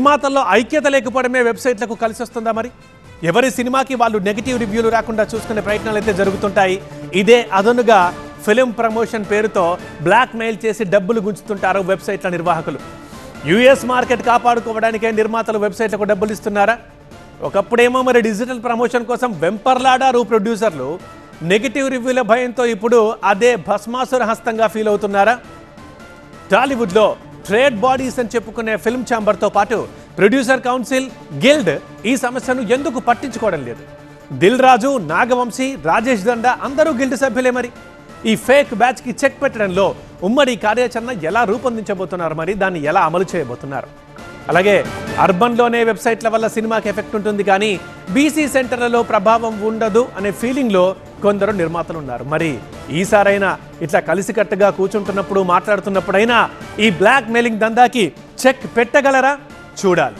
నిర్మాతల్లో ఐక్యత లేకపోవడమే వెబ్సైట్లకు కలిసి వస్తుందా మరి? ఎవరి సినిమాకి వాళ్ళు నెగిటివ్ రివ్యూలు రాకుండా చూసుకునే ప్రయత్నాలు అయితే జరుగుతుంటాయి. ఇదే అదనుగా ఫిలిం ప్రమోషన్ పేరుతో బ్లాక్ మెయిల్ చేసి డబ్బులు గుంచుతుంటారు వెబ్సైట్ల నిర్వాహకులు. యుఎస్ మార్కెట్ కాపాడుకోవడానికే నిర్మాతలు వెబ్సైట్లకు డబ్బులు ఇస్తున్నారా? ఒకప్పుడేమో మరి డిజిటల్ ప్రమోషన్ కోసం వెంపర్లాడారు ప్రొడ్యూసర్లు. నెగిటివ్ రివ్యూల భయంతో ఇప్పుడు అదే భస్మాసుర హస్తంగా ఫీల్ అవుతున్నారా? టాలీవుడ్లో ట్రేడ్ బాడీస్ అని చెప్పుకునే ఫిల్మ్ ఛాంబర్తో పాటు ప్రొడ్యూసర్ కౌన్సిల్ గిల్డ్ ఈ సమస్యను ఎందుకు పట్టించుకోవడం లేదు? దిల్ రాజు నాగవంశీ రాజేష్ దండ అందరూ గిల్డ్ సభ్యులే మరి. ఈ ఫేక్ బ్యాచ్కి చెక్ పెట్టడంలో ఉమ్మడి కార్యాచరణ ఎలా రూపొందించబోతున్నారు మరి? దాన్ని ఎలా అమలు చేయబోతున్నారు? అలాగే అర్బన్లోనే వెబ్సైట్ల వల్ల సినిమాకి ఎఫెక్ట్ ఉంటుంది కానీ బీసీ సెంటర్లలో ప్రభావం ఉండదు అనే ఫీలింగ్లో కొందరు నిర్మాతలు ఉన్నారు. మరి ఈసారైనా ఇట్లా కలిసికట్టుగా కూర్చుంటున్నప్పుడు మాట్లాడుతున్నప్పుడైనా ఈ బ్లాక్ మెయిలింగ్ దందాకి చెక్ పెట్టగలరా? చూడాలి.